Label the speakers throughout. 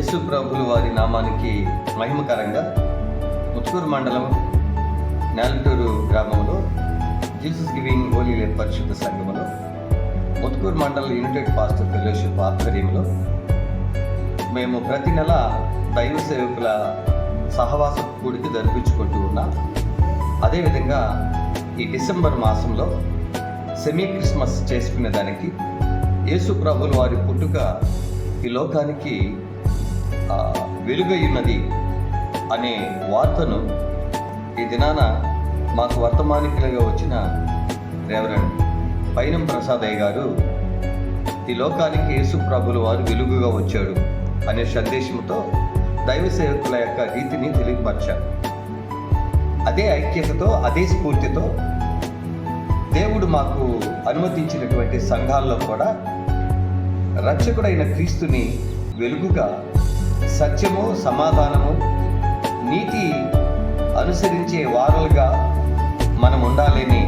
Speaker 1: యేసు ప్రభులు వారి నామానికి మహిమకరంగా ముత్తుకూరు మండలం నేలటూరు గ్రామంలో జీసస్ గివింగ్ హోలీ పరిశుద్ధ సంఘములో ముత్కూరు మండల యునైటెడ్ పాస్టర్ ఫెలోషిప్ ఆధ్వర్యంలో మేము ప్రతి నెల దైవ సేవకుల సహవాస కూడికి జరిపించుకుంటూ ఉన్నాం. అదేవిధంగా ఈ డిసెంబర్ మాసంలో సెమీ క్రిస్మస్ చేసుకునే దానికి యేసు ప్రభులు వారి పుట్టుక ఈ లోకానికి వెలుగయ్యున్నది అనే వార్తను ఈ దినాన మాకు వర్తమానికలుగా వచ్చిన రేవరెండ్ పైనం ప్రసాదయ్య గారు ఈ లోకానికి యేసు ప్రభుల వారు వెలుగుగా వచ్చాడు అనే సందేశంతో దైవ సేవకుల యొక్క రీతిని తెలియపరిచారు. అదే ఐక్యతతో అదే స్ఫూర్తితో దేవుడు మాకు అనుమతించినటువంటి సంఘాల్లో కూడా రక్షకుడైన క్రీస్తుని వెలుగుగా సత్యము సమాధానము నీతి అనుసరించే వారలుగా మనం ఉండాలని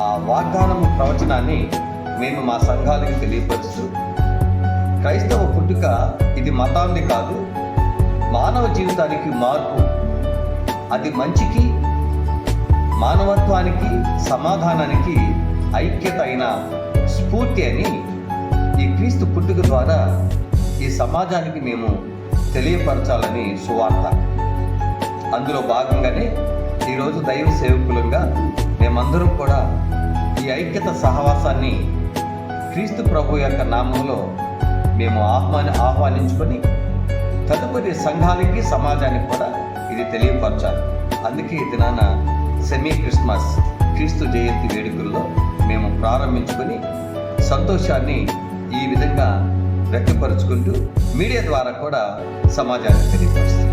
Speaker 1: ఆ వాగ్దానము ప్రవచనాన్ని మేము మా సంఘాలకు తెలియపరుస్తూ క్రైస్తవ పుట్టుక ఇది మతాన్ని కాదు మానవ జీవితానికి మార్పు. అది మంచికి మానవత్వానికి సమాధానానికి ఐక్యత అయిన స్ఫూర్తి అని ఈ క్రీస్తు పుట్టుక ద్వారా ఈ సమాజానికి మేము తెలియపరచాలని సువార్త. అందులో భాగంగానే ఈరోజు దైవ సేవకులంగా మేమందరం కూడా ఈ ఐక్యత సహవాసాన్ని క్రీస్తు ప్రభు యొక్క నామంలో మేము ఆహ్వాని ఆహ్వానించుకొని తదుపరి సంఘానికి సమాజానికి కూడా ఇది తెలియపరచాలి. అందుకే ఈ దినాన సెమీ క్రిస్మస్ క్రీస్తు జయంతి వేడుకల్లో మేము ప్రారంభించుకొని సంతోషాన్ని ఈ విధంగా వ్యక్తపరుచుకుంటూ మీడియా ద్వారా కూడా సమాజానికి తెలియపరుస్తాం